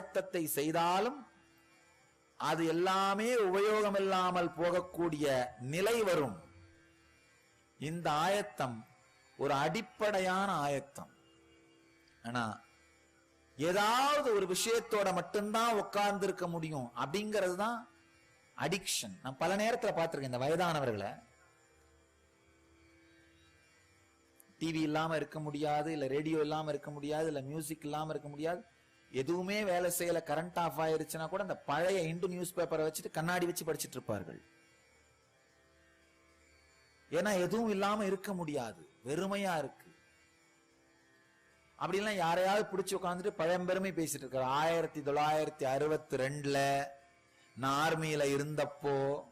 ஆயத்தத்தை செய்தாலும் அது எல்லாமே உபயோகமில்லாமல் போகக்கூடிய நிலை வரும். இந்த ஆயத்தம் ஒரு அடிப்படையான ஆயத்தம். ஆனா ஏதாவது ஒரு விஷயத்தோட மட்டும்தான் உட்கார்ந்து இருக்க முடியும் அப்படிங்கிறது தான் அடிக்ஷன் நான் பல நேரத்துல பார்த்திருக்கேன் இந்த வயதானவர்களை. டிவி இல்லாம இருக்க முடியாது இல்ல ரேடியோ இல்லாம இருக்க முடியாது இல்ல மியூசிக் இல்லாம இருக்க முடியாது. எதுவுமே வேலை செய்யல கரண்ட் ஆஃப் ஆயிருச்சுன்னா கூட அந்த பழைய இந்து நியூஸ் பேப்பரை வச்சுட்டு கண்ணாடி வச்சு படிச்சிட்டு இருப்பார்கள். ஏன்னா எதுவும் இல்லாம இருக்க முடியாது வெறுமையா இருக்கு. அப்படிலாம் யாரையாவது பிடிச்சி உட்காந்துட்டு பழம்பெருமை பேசிட்டு இருக்காரு. ஆயிரத்தி தொள்ளாயிரத்தி அறுபத்தி ரெண்டுல நான் ஆர்மியில இருந்தப்போ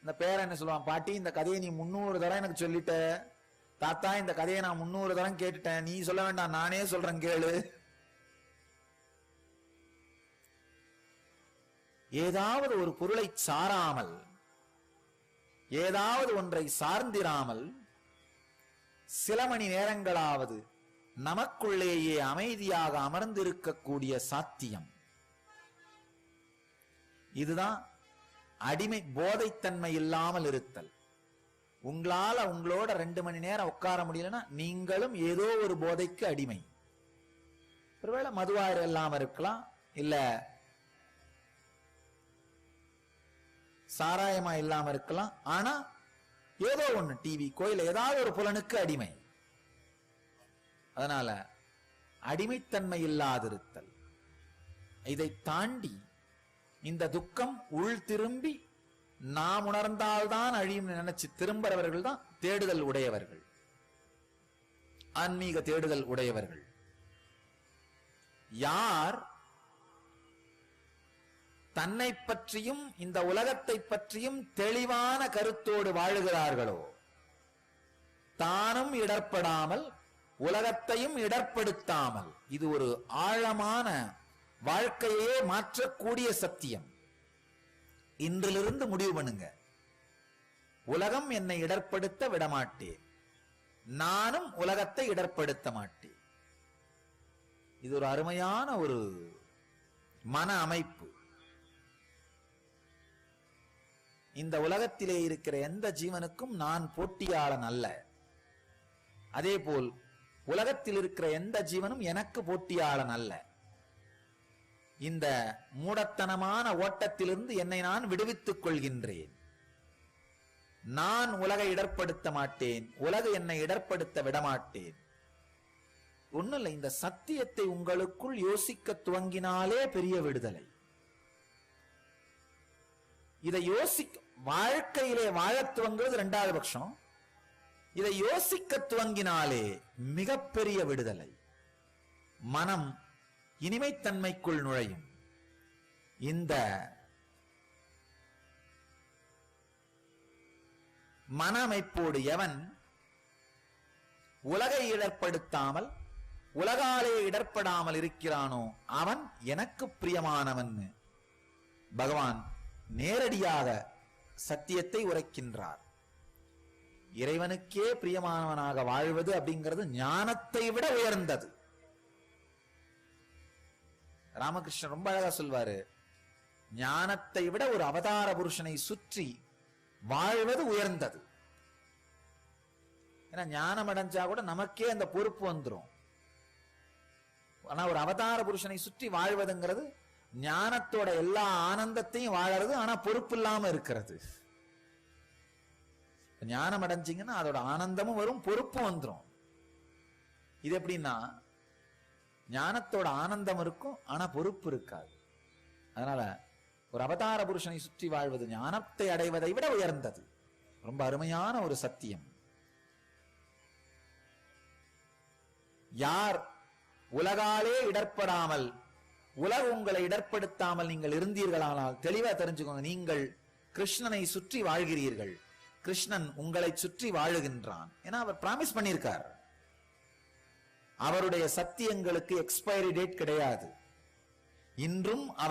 இந்த பேரை என்ன சொல்லுவான்? பாட்டி இந்த கதையை நீ முன்னூறு தடவை எனக்கு சொல்லிட்ட. தாத்தா இந்த கதையை நான் முன்னூறு தடவை கேட்டுட்டேன். நீ சொல்ல வேண்டாம் நானே சொல்றேன் கேளு. ஏதாவது ஒரு பொருளை சாராமல் ஏதாவது ஒன்றை சார்ந்திராமல் சில மணி நேரங்களாவது நமக்குள்ளேயே அமைதியாக அமர்ந்திருக்கக்கூடிய சாத்தியம். இதுதான் அடிமை போதைத்தன்மை இல்லாமல் இருத்தல். உங்களால உங்களோட ரெண்டு மணி நேரம் உட்கார முடியலன்னா நீங்களும் ஏதோ ஒரு போதைக்கு அடிமை. ஒருவேளை மதுவாயிரம் இல்லாம இருக்கலாம் இல்லை சாராயமா இல்லாம இருக்கலாம். ஆனா ஏதோ ஒண்ணு டிவி கோயில் ஏதாவது ஒரு புலனுக்கு அடிமை. அதனால அடிமைத்தன்மை இல்லாதிருத்தல். இதை தாண்டி இந்த துக்கம் உள் திரும்பி நாம் உணர்ந்தால்தான் அழியும் நினைச்சு திரும்புறவர்கள் தான் தேடுதல் உடையவர்கள். ஆன்மீக தேடுதல் உடையவர்கள். யார் தன்னை பற்றியும் இந்த உலகத்தை பற்றியும் தெளிவான கருத்தோடு வாழுகிறார்களோ? தானும் இடர்படாமல் உலகத்தையும் இடர்படுத்தாமல் இது ஒரு ஆழமான வாழ்க்கையே மாற்றக்கூடிய சத்தியம். இன்றிலிருந்து முடிவு பண்ணுங்க. உலகம் என்னை இடர்படுத்த விடமாட்டேன். நானும் உலகத்தை இடர்படுத்த மாட்டேன். இது ஒரு அருமையான ஒரு மன அமைப்பு. இந்த உலகத்திலே இருக்கிற எந்த ஜீவனுக்கும் நான் போட்டியாளன் அல்ல. அதே போல் உலகத்தில் இருக்கிற எந்த ஜீவனும் எனக்கு போட்டியாளன் அல்ல. இந்த மூடத்தனமான ஓட்டத்திலிருந்து என்னை நான் விடுவித்துக் கொள்கின்றேன். நான் உலகை இடர்படுத்த மாட்டேன் உலக என்னை இடர்படுத்த விடமாட்டேன். ஒண்ணும் இல்லை இந்த சத்தியத்தை உங்களுக்குள் யோசிக்க துவங்கினாலே பெரிய விடுதலை. இதை யோசிக்க வாழ்க்கையிலே வாழத் துவங்குவது இரண்டாவது பட்சம். இதை யோசிக்க துவங்கினாலே மிகப்பெரிய விடுதலை. மனம் இனிமைத்தன்மைக்குள் நுழையும். இந்த மன அமைப்போடு எவன் உலகை இடர்படுத்தாமல் உலகாலே இடர்படாமல் இருக்கிறானோ அவன் எனக்கு பிரியமானவன். பகவான் நேரடியாக சத்தியத்தை உரைக்கின்றார். இறைவனுக்கே பிரியமானவனாக வாழ்வது அப்படிங்கிறது ஞானத்தை விட உயர்ந்தது. ராமகிருஷ்ணன் ரொம்ப அழகா சொல்வாரு ஞானத்தை விட ஒரு அவதார புருஷனை சுற்றி வாழ்வது உயர்ந்தது. ஏன்னா ஞானம் அடைஞ்சா கூட நமக்கே அந்த பொறுப்பு வந்துரும். ஆனா ஒரு அவதார புருஷனை சுற்றி வாழ்வதுங்கிறது ஞானத்தோட எல்லா ஆனந்தத்தையும் வாழறது ஆனா பொறுப்பு இல்லாம இருக்கிறது. ஞானம் அடைஞ்சிங்கன்னா அதோட ஆனந்தமும் வரும் பொறுப்பும் வந்துடும் இது எப்படின்னா ஞானத்தோட ஆனந்தம் இருக்கும் ஆனா பொறுப்பு இருக்காது. அதனால ஒரு அவதார புருஷனை சுற்றி வாழ்வது ஞானத்தை அடைவதை விட உயர்ந்தது. ரொம்ப அருமையான ஒரு சத்தியம். யார் உலகாலே இடர்படாமல் உலக உங்களை இடர்படுத்தாமல் நீங்கள் இருந்தீர்களானால் தெளிவா தெரிஞ்சுக்கோங்க நீங்கள் கிருஷ்ணனை சுற்றி வாழ்கிறீர்கள். கிருஷ்ணன் உங்களை சுற்றி வாழுகின்றான். ஏன்னா அவர் பிராமிஸ் பண்ணியிருக்கார். அவருடைய சத்தியங்களுக்கு எக்ஸ்பைரி டேட் கிடையாது. இன்றும் அவர்